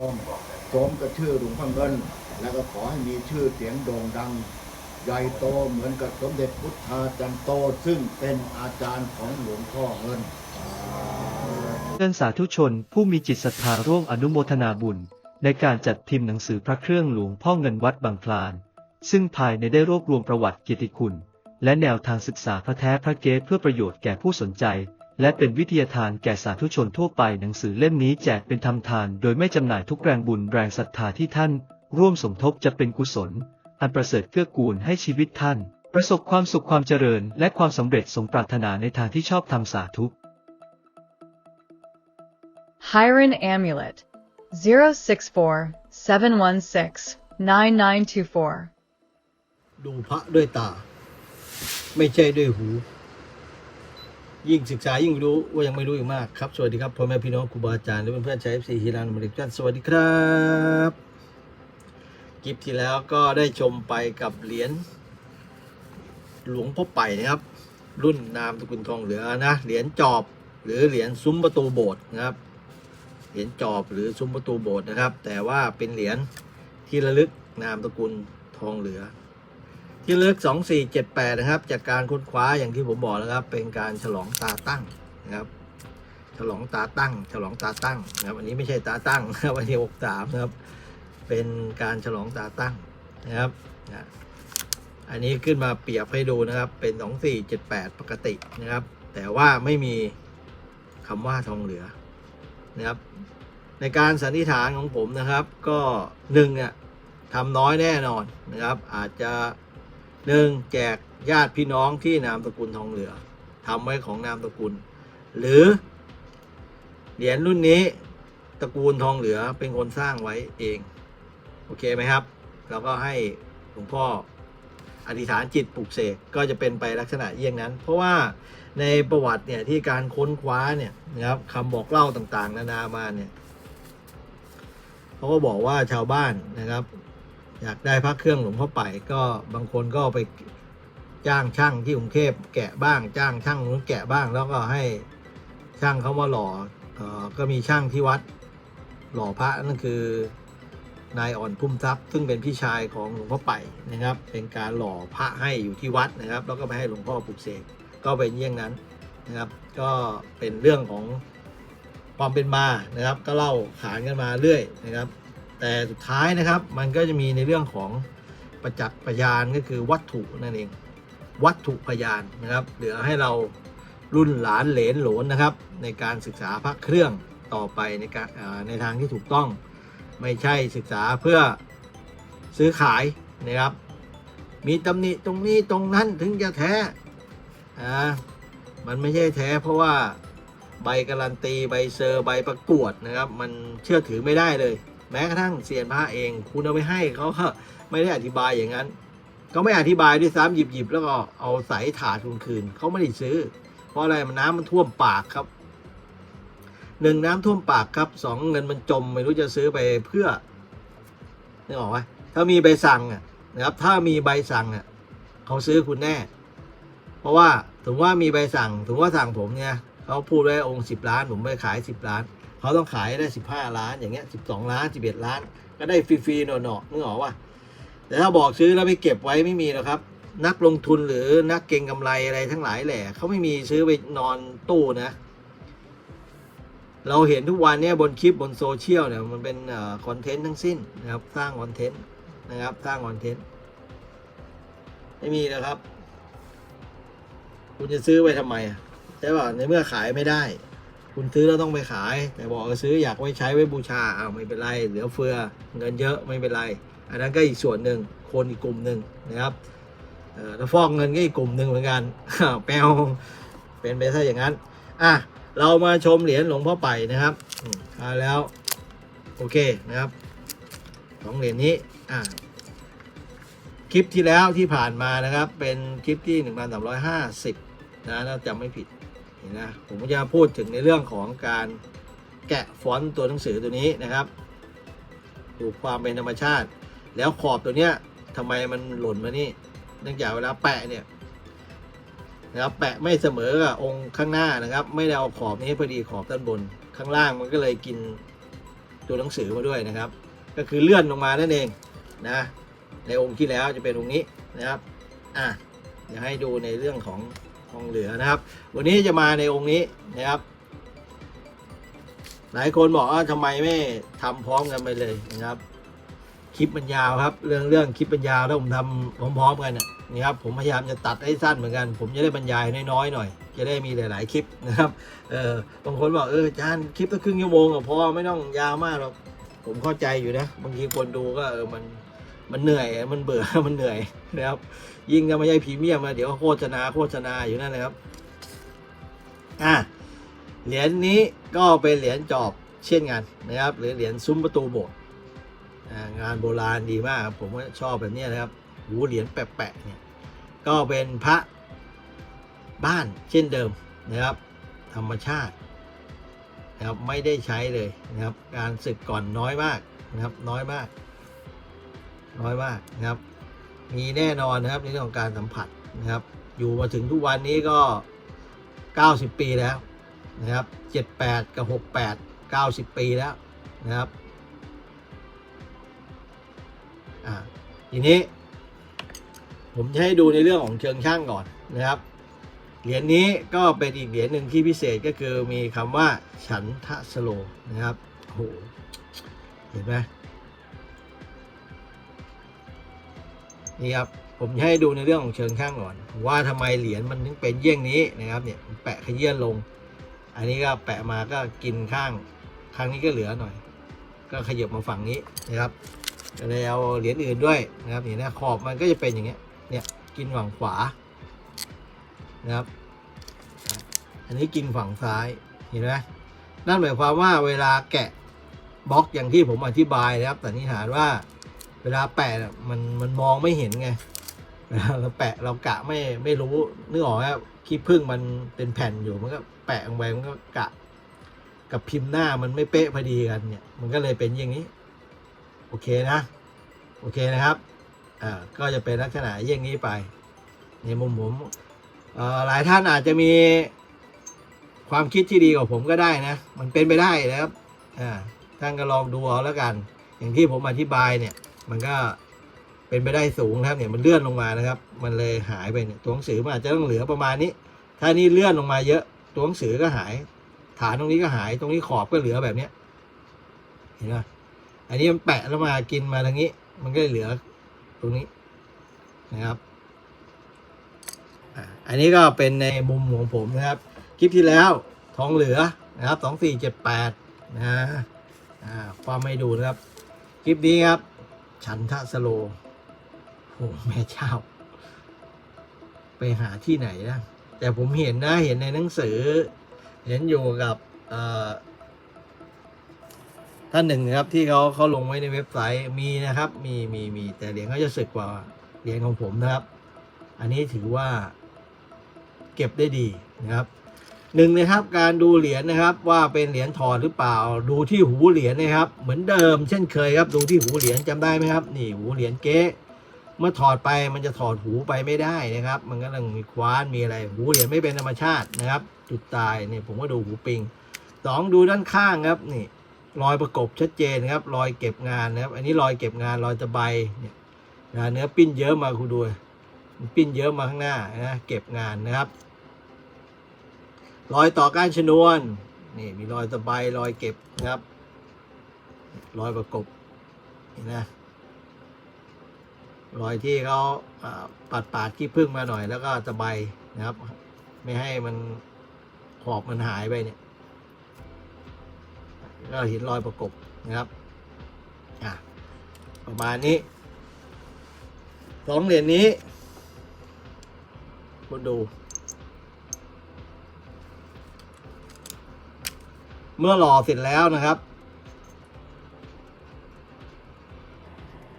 สมกับชื่อหลวงพ่อเงิน แล้วก็ขอให้มีชื่อเสียงโด่งดัง ใหญ่โตเหมือนกับสมเด็จพุทธาจันโต ซึ่งเป็นอาจารย์ของหลวงพ่อเงินเชิญสาธุชนผู้มีจิตศรัทธาร่วมอนุโมทนาบุญ ในการจัดพิมพ์หนังสือพระเครื่องหลวงพ่อเงินวัดบางคลาน ซึ่งภายในได้รวบรวมประวัติเกียรติคุณ และแนวทางศึกษาพระแท้พระเกศเพื่อประโยชน์แก่ผู้สนใจ และเป็นวิทยาทานแก่สาธุชนทั่วไปหนังสือเล่มนี้แจกเป็นทำทาน โดยไม่จำหน่ายทุกแรงบุญแรงศรัทธาที่ท่าน ร่วมสมทบจะเป็นกุศล อันประเสริฐเกื้อกูลให้ชีวิตท่าน ประสบความสุขความเจริญ และความสำเร็จสมปรารถนาในทางที่ชอบทำสาธุ Hiron Amulet 064 716 9924. ดูพระด้วยตา ไม่ใช่ด้วยหู ยิ่งศึกษายิ่งรู้ว่ายังไม่รู้อีกมากครับ สวัสดีครับพ่อแม่พี่น้องครูบาอาจารย์และเพื่อนๆชาวเอฟซีฮิรันอเมริกันสวัสดีครับคลิปที่แล้วก็ได้ชมไปกับเหรียญหลวงพ่อไปนะครับ รุ่นนามสกุลทองเหลือนะเหรียญจอบหรือเหรียญซุ้มประตูโบสถ์นะครับเหรียญจอบหรือซุ้มประตูโบสถ์นะครับ แต่ว่าเป็นเหรียญที่ระลึกนามสกุลทองเหลือ ที่ระลึก 2478 นะครับ จากการค้นคว้าอย่างที่ผมบอกแล้วครับ เป็นการฉลองตาตั้งนะครับ ฉลองตาตั้ง ฉลองตาตั้งนะครับ อันนี้ไม่ใช่ตาตั้งนะครับอันนี้อกามนะครับ เป็นการฉลองตาตั้งนะครับนะอันนี้ขึ้นมาเปรียบให้ดูนะครับ เป็น 2478 ปกตินะครับ แต่ว่าไม่มีคำว่าทองเหลือนะครับ ในการสันนิษฐานของผมนะครับ ก็หนึ่งเนี่ยทำน้อยแน่นอนนะครับ อาจจะ หนึ่งแจกญาติพี่น้องที่นามสกุลทองเหลือทำไว้ของนามสกุล หรือ เหรียญรุ่นนี้ตระกูลทองเหลือเป็นคนสร้างไว้เอง โอเคไหมครับ เราก็ให้หลวงพ่ออธิษฐานจิตปลุกเสกก็จะเป็นไปลักษณะเยี่ยงนั้น เพราะว่าในประวัติเนี่ยที่การค้นคว้าเนี่ยนะครับคำบอกเล่าต่างๆ นานามาเนี่ยเขาก็บอกว่าชาวบ้านนะครับ อยากได้พระเครื่องหลวงพ่อไปก็บางคนก็ไปจ้างช่างที่กรุงเทพแกะบ้างจ้างช่างนู้นแกะบ้างแล้วก็ให้ช่างเขามาหล่อเออก็มีช่างที่วัดหล่อพระนั่นคือนายอ่อนพุ่มทรัพย์ซึ่งเป็นพี่ชายของหลวงพ่อไปนะครับ เป็นการหล่อพระให้อยู่ที่วัดนะครับ แล้วก็ไปให้หลวงพ่อปลุกเสกก็เป็นเยี่ยงนั้นนะครับ ก็เป็นเรื่องของความเป็นมานะครับ ก็เล่าขานกันมาเรื่อยนะครับ แต่สุดท้ายนะครับมันก็จะมีในเรื่องของประจักษ์พยานก็คือวัตถุนั่นเอง วัตถุพยานนะครับเหลือให้เรารุ่นหลานเหลนหลนนะครับ ในการศึกษาพระเครื่องต่อไปในการในทางที่ถูกต้อง ไม่ใช่ศึกษาเพื่อซื้อขายนะครับ มีตำหนิตรงนี้ตรงนั้นถึงจะแท้อ่ามันไม่ใช่แท้เพราะว่าใบการันตีใบเซอร์ใบประกวดนะครับ มันเชื่อถือไม่ได้เลย แม้กระทั่งเซียนพระเอง คุณเอาไปให้เขาก็ไม่ได้อธิบายอย่างนั้นเขาไม่อธิบายด้วยซ้ำหยิบหยิบแล้วก็เอาใส่ถาดคุณคืนเขาไม่ได้ซื้อ เพราะอะไรมันน้ำมันท่วมปากครับหนึ่งน้ำท่วมปากครับสองเงินมันจมไม่รู้จะซื้อไปเพื่อนึกออกไหมถ้ามีใบสั่งนะครับ ถ้ามีใบสั่งเขาซื้อคุณแน่ เพราะว่าถึงว่ามีใบสั่ง ถึงว่าสั่งผมเนี่ยเขาพูดไว้องค์สิบล้าน ผมไปขายสิบล้าน เขาต้องขายได้สิบห้าล้านอย่างเงี้ยสิบสองล้านสิบเอ็ดล้าน ก็ได้ฟรีๆหน่อๆนึกออกว่าแต่ถ้าบอกซื้อแล้วไปเก็บไว้ไม่มีหรอกครับ นักลงทุนหรือนักเก็งกำไรอะไรทั้งหลายแหละเขาไม่มีซื้อไปนอนตู้นะ เราเห็นทุกวันเนี้ยบนคลิปบนโซเชียลเนี่ยมันเป็นคอนเทนต์ทั้งสิ้นนะครับสร้างคอนเทนต์นะครับสร้างคอนเทนต์ไม่มีนะครับ คุณจะซื้อไปทำไมใช่ป่ะในเมื่อขายไม่ได้ คุณซื้อแล้วต้องไปขาย แต่บอกซื้ออยากไว้ใช้ไว้บูชาอ้าวไม่เป็นไร เหลือเฟือเงินเยอะไม่เป็นไร อันนั้นก็อีกส่วนหนึ่งคนอีกกลุ่มหนึ่งนะครับเอ่อถ้าฟอกเงินก็อีกกลุ่มหนึ่งเหมือนกันแปลวเป็นไปซะอย่างนั้นอะเรามาชมเหรียญหลวงพ่อไปนะครับอ่าแล้วโอเคนะครับสองเหรียญนี้อะคลิปที่แล้วที่ผ่านมานะครับ เป็นคลิปที่ 1350นะถ้าจำไม่ผิด นนะผมจะพูดถึงในเรื่องของการแกะฟอนต์ตัวหนังสือตัวนี้นะครับ ดูความเป็นธรรมชาติ แล้วขอบตัวเนี้ยทำไมมันหล่นมานี่เนื่องจากเวลาแปะเนี่ยนะครับแปะไม่เสมอกับองค์ข้างหน้านะครับ ไม่ได้เอาขอบนี้พอดีขอบด้านบน ข้างล่างมันก็เลยกินตัวหนังสือมาด้วยนะครับ ก็คือเลื่อนลงมานั่นเองนะในองค์ที่แล้วจะเป็นองค์นี้นะครับอะเดี๋ยวให้ดูในเรื่องของ ทองเหลือนะครับ วันนี้จะมาในองค์นี้นะครับ หลายคนบอกว่าทำไมไม่ทำพร้อมกันไปเลยนะครับ คลิปมันยาวครับ เรื่องเรื่องคลิปมันยาวแล้วผมทำพร้อมๆกันน่ะนี่ครับผมพยายามจะตัดให้สั้นเหมือนกัน ผมจะได้บรรยายน้อยๆหน่อย จะได้มีหลาย ๆ คลิปนะครับเออบางคนบอกเอออาจารย์คลิปตั้งครึ่งชั่วโมงอะพอไม่ต้องยาวมากหรอกผมเข้าใจอยู่นะ บางทีคนดูก็เออมัน มันเหนื่อย มันเบื่อ มันเหนื่อยนะครับ ยิ่งจะไม่ใช่พรีเมียมมาเดี๋ยวโฆษณาโฆษณาอยู่นั่นเลยครับ อะ เหรียญนี้ก็เป็นเหรียญจอบเช่นกันนะครับ หรือเหรียญซุ้มประตูโบสถ์งานโบราณดีมาก ผมก็ชอบแบบนี้นะครับ หูเหรียญแปะๆเนี่ย ก็เป็นพระบ้านเช่นเดิมนะครับ ธรรมชาตินะครับไม่ได้ใช้เลยนะครับ การศึกก่อนน้อยมากนะครับน้อยมาก น้อยมากนะครับ มีแน่นอนนะครับในเรื่องของการสัมผัสนะครับ อยู่มาถึงทุกวันนี้ก็ 90 ปีแล้วนะครับ 78 กับ 68 90 ปีแล้วนะครับอ่าทีนี้ ผมจะให้ดูในเรื่องของเชิงช่างก่อนนะครับเหรียญนี้ก็เป็นอีกเหรียญหนึ่งที่พิเศษก็คือมีคำว่าฉันทะสโลนะครับโอ้โหเห็นไหม นี่ครับผมจะให้ดูในเรื่องของเชิงช่างก่อน ว่าทำไมเหรียญมันถึงเป็นเยี่ยงนี้นะครับเนี่ยแปะขยื่นลง อันนี้ก็แปะมาก็กินข้างข้างนี้ก็เหลือหน่อย ก็ขยับมาฝั่งนี้นะครับก็เลยเอาเหรียญอื่นด้วยนะครับนี่นะขอบมันก็จะเป็นอย่างเงี้ยเนี่ยกินฝั่งขวานะครับ อันนี้กินฝั่งซ้ายเห็นไหมนั่นหมายความว่าเวลาแกะบล็อกอย่างที่ผมอธิบายนะครับแต่นิษฐานว่า เวลาแปะมันมันมองไม่เห็นไงเราแปะเรากะไม่ไม่รู้นึกออกไหมขี้ผึ้งมันเป็นแผ่นอยู่มันก็แปะลงไปมันก็กะ กับพิมพ์หน้ามันไม่เป๊ะพอดีกันเนี่ย มันก็เลยเป็นอย่างนี้ โอเคนะ โอเคนะครับอ่าก็จะเป็นลักษณะเยี่ยงนี้ไป ในมุมผมเอ่อหลายท่านอาจจะมีความคิดที่ดีกว่าผมก็ได้นะ มันเป็นไปได้นะครับอ่าท่านก็ลองดูเอาแล้วกัน อย่างที่ผมอธิบายเนี่ย มันก็เป็นไปได้สูงนะครับเนี่ยมันเลื่อนลงมานะครับ มันเลยหายไปเนี่ยตัวหนังสือมันอาจจะต้องเหลือประมาณนี้ ถ้านี่เลื่อนลงมาเยอะ ตัวหนังสือก็หาย ฐานตรงนี้ก็หาย ตรงนี้ขอบก็เหลือแบบเนี้ยเห็นไหมอันนี้มันแปะแล้วมากินมาทางนี้ มันก็เลยเหลือตรงนี้นะครับอันนี้ก็เป็นในมุมของผมนะครับ คลิปที่แล้วทองเหลือนะครับสองสี่เจ็ดแปดนะความไม่ดูนะครับ คลิปนี้ครับ ฉันทะสโล โอ้แม่เจ้า ไปหาที่ไหนนะ แต่ผมเห็นนะเห็นในหนังสือ เห็นอยู่กับท่านหนึ่งนะครับที่เขาเขาลงไว้ในเว็บไซต์มีนะครับ มีมีมี แต่เหรียญเขาจะสึกกว่าเหรียญของผมนะครับ อันนี้ถือว่าเก็บได้ดีนะครับ หนึ่งนะครับการดูเหรียญนะครับว่าเป็นเหรียญถอดหรือเปล่า ดูที่หูเหรียญนะครับ เหมือนเดิม เช่นเคยครับ ดูที่หูเหรียญจำได้ไหมครับ นี่หูเหรียญเก๊เมื่อถอดไปมันจะถอดหูไปไม่ได้นะครับ มันก็ต้องมีคว้านมีอะไร หูเหรียญไม่เป็นธรรมชาตินะครับ จุดตายเนี่ยผมก็ดูหูปิงสองดูด้านข้างครับนี่รอยประกบชัดเจนครับ รอยเก็บงานนะครับ อันนี้รอยเก็บงานรอยตะไบเนี่ยเนื้อปิ้นเยอะมาคุณดูปิ้นเยอะมาข้างหน้านะเก็บงานนะครับ รอยต่อก้านชนวน นี่มีรอยตะไบรอยเก็บนะครับ รอยประกบเห็นะรอยที่เขาอ่าปัดปาดขี้พึ่งมาหน่อย แล้วก็ตะไบนะครับ ไม่ให้มันขอบมันหายไปเนี่ยก็เห็นรอยประกบนะครับอะประมาณนี้สองเหรียญนี้คุณดู เมื่อหล่อเสร็จแล้วนะครับ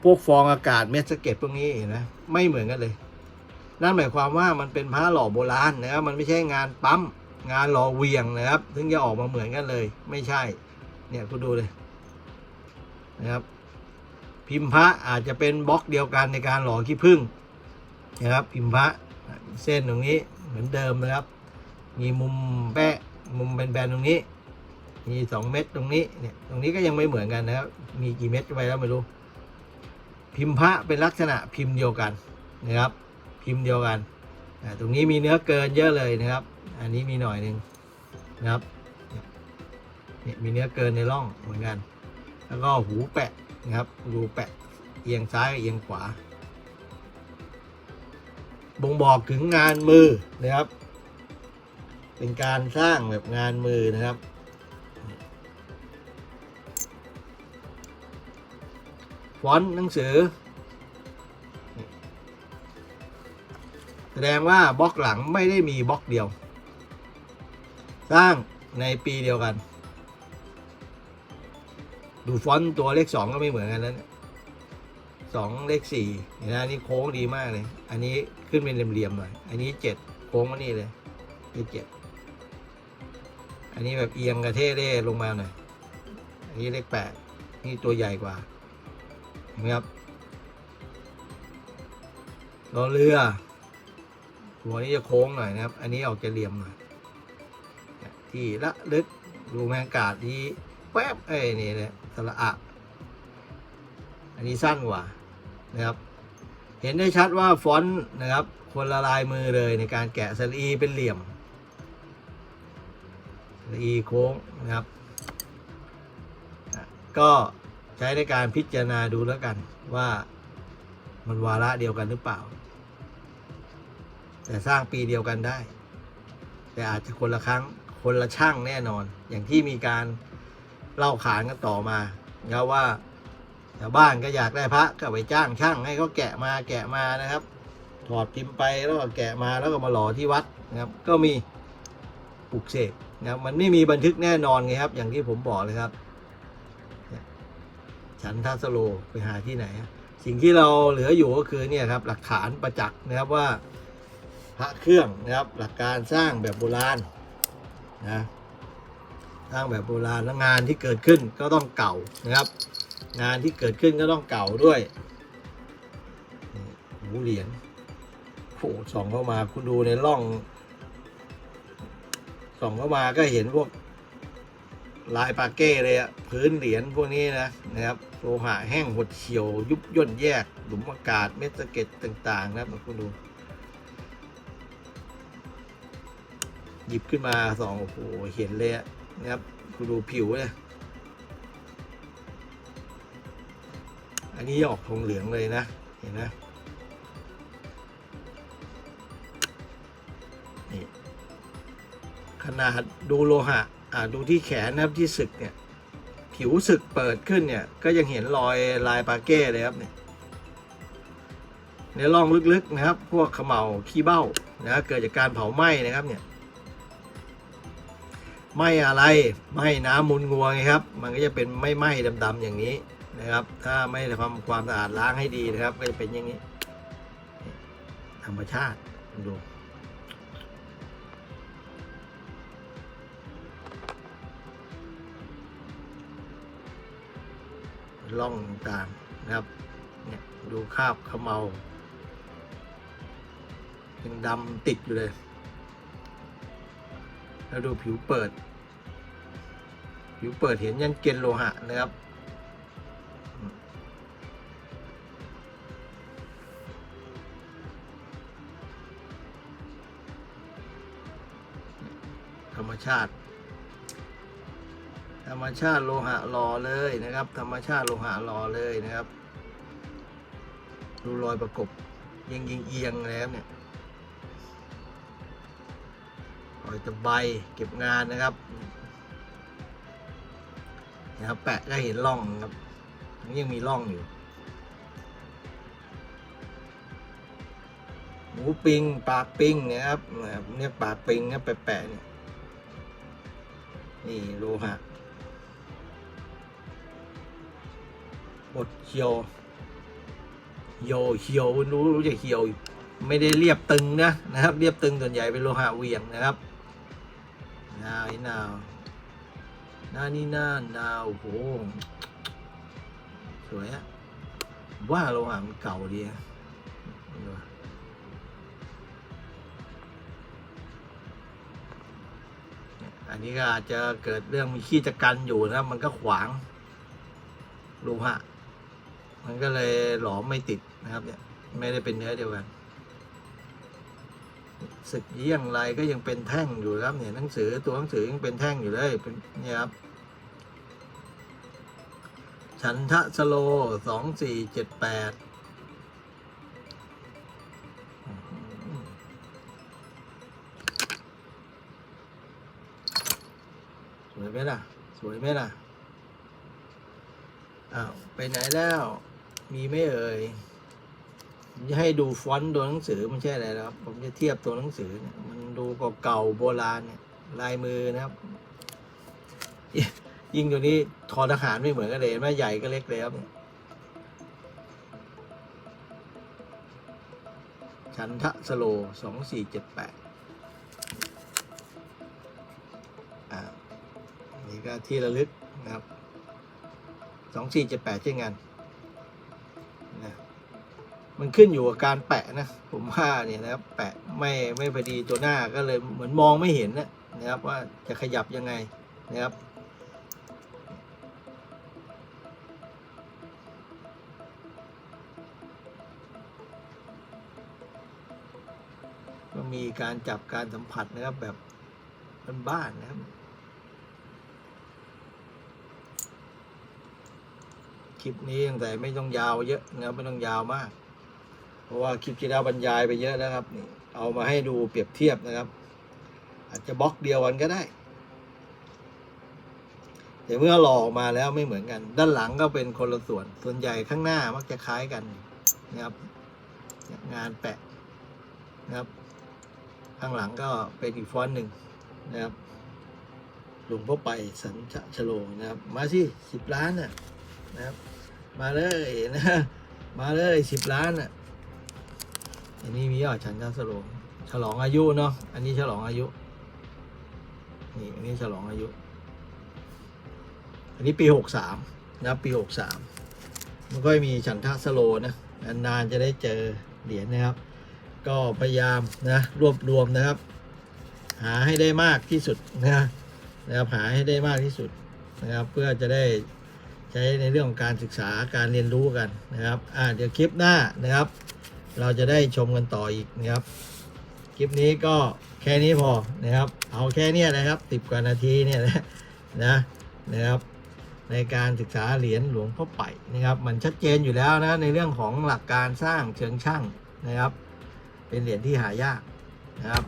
พวกฟองอากาศเม็ดสะเก็ดพวกนี้นไหมไม่เหมือนกันเลย นั่นหมายความว่ามันเป็นผ้าหล่อโบราณนะครับมันไม่ใช่งานปั๊มงานหล่อเวียงนะครับ ถึงจะออกมาเหมือนกันเลย ไม่ใช่ เนี่ยคุณดูเลยนะครับ พิมพ์พระอาจจะเป็นบล็อกเดียวกันในการหล่อขี้ผึ้งนะครับ พิมพ์พระเส้นตรงนี้เหมือนเดิมนะครับ มีมุมแปะมุมแบนๆตรงนี้ มีสองเม็ดตรงนี้เนี่ยตรงนี้ก็ยังไม่เหมือนกันนะครับ มีกี่เม็ดไปแล้วไม่รู้ พิมพ์พระเป็นลักษณะพิมพ์เดียวกันนะครับ พิมพ์เดียวกันอ่ตรงนี้มีเนื้อเกินเยอะเลยนะครับ อันนี้มีหน่อยหนึ่งนะครับเนี่ยมีเนื้อเกินในร่องเหมือนกัน แล้วก็หูแปะนะครับรูแปะเอียงซ้ายเอียงขวา บ่งบอกถึงงานมือนะครับ เป็นการสร้างแบบงานมือนะครับ ฟอนต์หนังสือ แสดงว่าบล็อกหลังไม่ได้มีบล็อกเดียว สร้างในปีเดียวกัน ดูฟอนต์ตัวเลขสองก็ไม่เหมือนกันนะเนี่ยสองเลขสี่เห็นไหมอันนี้โค้งดีมากเลย อันนี้ขึ้นเป็นเหลี่ยมๆหน่อย อันนี้เจ็ดโค้งมานี่เลยเลขเจ็ดอันนี้แบบเอียงกระเทเร่ลงมาหน่อย อันนี้เลขแปดนี่ตัวใหญ่กว่า นไหมครับรอเรือ หัวนี้จะโค้งหน่อยนะครับ อันนี้ออกจะเหลี่ยมหน่อยที่ละลึกดูแมงกาดที่แป๊บเอ้ยนี่เลยสระอะ อันนี้สั้นกว่านะครับ เห็นได้ชัดว่าฟอนต์นะครับ คนละลายมือเลยในการแกะสลีเป็นเหลี่ยมสลีโค้งนะครับ ก็ ช้ในการพิจารณาดูแล้วกันว่ามันวาระเดียวกันหรือเปล่า แต่สร้างปีเดียวกันได้ แต่อาจจะคนละครั้งคนละช่างแน่นอน อย่างที่มีการเล่าขานกันต่อมานะครับว่าชาวบ้านก็อยากได้พระก็ไปจ้างช่างให้เขาแกะมาแกะมานะครับถอดพิมพ์ไปแล้วก็แกะมาแล้วก็มาหล่อที่วัดนะครับ ก็มีปลุกเสกนะครับมันไม่มีบันทึกแน่นอนไงครับ อย่างที่ผมบอกเลยครับ ฉันทัสโลไปหาที่ไหน สิ่งที่เราเหลืออยู่ก็คือเนี่ยครับหลักฐานประจักษ์นะครับว่าพระเครื่องนะครับหลักการสร้างแบบโบราณนะสร้างแบบโบราณแล้วงานที่เกิดขึ้นก็ต้องเก่านะครับ งานที่เกิดขึ้นก็ต้องเก่าด้วยหูเหรียญโผส่องเข้ามาคุณดูในร่องส่องเข้ามาก็เห็นพวก ลายปาเก้เลยอะพื้นเหรียญพวกนี้นะนะครับโลหะแห้งหดเฉียว ยุบย่นแยกหลุมอากาศเม็ดสะเก็ดต่างๆ นะครับคุณดู หยิบขึ้นมาสองโอ้โหเห็นเลยอะนะครับคุณดูผิวเนี่ยอันนี้ออกทองเหลืองเลยนะ เห็นนะนี่ขนาดดูโลหะ ดูที่แขนนะครับที่สึกเนี่ยผิวสึกเปิดขึ้นเนี่ยก็ยังเห็นรอยลายปาเก้เลยครับเนี่ยในร่องลึกๆนะครับ พวกเขม่าขี้เบ้านะเกิดจากการเผาไหม้นะครับเนี่ยไหม้อะไรไหม้น้ำมูลงัวไงครับ มันก็จะเป็นไม่ไหม้ดำๆอย่างนี้นะครับ ถ้าไม่ทำความสะอาดล้างให้ดีนะครับ ก็จะเป็นอย่างนี้ ธรรมชาติดู ร่องต่างนะครับเนี่ยดูคราบขมเมายังดำติดอยู่เลย แล้วดูผิวเปิด ผิวเปิดเห็นยันเกณฑ์โลหะนะครับ ธรรมชาติ ธรรมชาติโลหะหล่อเลยนะครับ ธรรมชาติโลหะหล่อเลยนะครับ ดูรอยประกบยิงยิงเอียงแล้วเนี่ยรอยตะไบเก็บงานนะครับนะครับแปะก็เห็นร่องนะครับมันยังมีร่องอยู่หมูปิงปากปิงนะครับเรียกปากปิงนะแปะๆเนี่ยนี่โลหะ บดเขียวโยเขียวรู้รู้จะเขียว ไม่ได้เรียบตึงนะนะครับ เรียบตึงส่วนใหญ่เป็นโลหะเวียงนะครับนาวไอ้นาวหน้านี่หน้านาวโอ้โหสวยอะว่าโลหะมันเก่าดีอะอันนี้ก็อาจจะเกิดเรื่องมีขี้จะกันอยู่นะครับ มันก็ขวางโลหะ มันก็เลยหลอมไม่ติดนะครับเนี่ยไม่ได้เป็นเนื้อเดียวกันสึกเยี่ยงไรก็ยังเป็นแท่งอยู่ครับเนี่ยหนังสือตัวหนังสือยังเป็นแท่งอยู่เลยเป็นเนี่ยครับฉันทะสโลสองสี่เจ็ดแปดสวยไหมล่ะ สวยไหมล่ะ อ้าว ไปไหนแล้ว มีไม่เอ่ยจะให้ดูฟอนต์ตัวหนังสือไม่ใช่อะไรนะครับ ผมจะเทียบตัวหนังสือเนี่ยมันดูเก่าโบราณเนี่ยลายมือนะครับ ยิ่งตัวนี้ทอทหารไม่เหมือนกันเลยเห็นไหมใหญ่ก็เล็กแล้วเนี่ยชันทะสโลสองสี่เจ็ดแปดอ่านี่ก็ที่ระลึกนะครับสองสี่เจ็ดแปดเช่นกัน มันขึ้นอยู่กับการแปะนะ ผมว่าเนี่ยนะครับ แปะไม่ไม่พอดีตัวหน้าก็เลยเหมือนมองไม่เห็นนะนะครับ ว่าจะขยับยังไงนะครับก็มีการจับการสัมผัสนะครับแบบบ้านๆนะครับคลิปนี้ตั้งแต่ไม่ต้องยาวเยอะนะครับไม่ต้องยาวมาก ราะว่าคลิปที่แล้วบรรยายไปเยอะแล้วครับนี่เอามาให้ดูเปรียบเทียบนะครับ อาจจะบล็อกเดียวกันก็ได้แต่เมื่อหลอกมาแล้วไม่เหมือนกัน ด้านหลังก็เป็นคนละส่วน ส่วนใหญ่ข้างหน้ามักจะคล้ายกันนะครับ งานแปะนะครับ ข้างหลังก็เป็นอีกฟอนต์หนึ่งนะครับหลวงพ่อไปสันชะชโลนะครับ มาสิสิบล้านน่ะนะครับ มาเลยนะมาเลยสิบล้านน่ะ อันนี้มียอดฉันทะสโลฉลองอายุเนาะ อันนี้ฉลองอายุ นี่ อันนี้ฉลองอายุ อันนี้ปีหกสามนะปีหกสามมันก็มีฉันทะสโลนะนานๆจะได้เจอเหรียญนะครับ ก็พยายามนะรวบรวมนะครับ หาให้ได้มากที่สุดนะนะครับหาให้ได้มากที่สุดนะครับ เพื่อจะได้ใช้ในเรื่องของการศึกษาการเรียนรู้กันนะครับ อ่าเดี๋ยวคลิปหน้านะครับ เราจะได้ชมกันต่ออีกนะครับ คลิปนี้ก็แค่นี้พอนะครับ เอาแค่เนี้ยนะครับสิบกว่านาทีเนี่ยนะนะนะครับ ในการศึกษาเหรียญหลวงพ่อไปนะครับ มันชัดเจนอยู่แล้วนะในเรื่องของหลักการสร้างเชิงช่างนะครับ เป็นเหรียญที่หายากนะครับ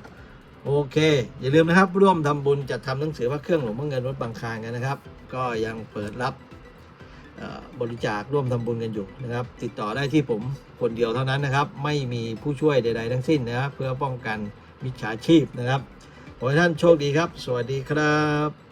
โอเค อย่าลืมนะครับ ร่วมทำบุญจัดทำหนังสือพระเครื่องหลวงพ่อเงินวัดบางคลานกันนะครับ ก็ยังเปิดรับ บริจาคร่วมทำบุญกันอยู่นะครับ ติดต่อได้ที่ผมคนเดียวเท่านั้นนะครับ ไม่มีผู้ช่วยใด ๆ ทั้งสิ้นนะครับ เพื่อป้องกันมิจฉาชีพนะครับขอให้ท่านโชคดีครับ สวัสดีครับ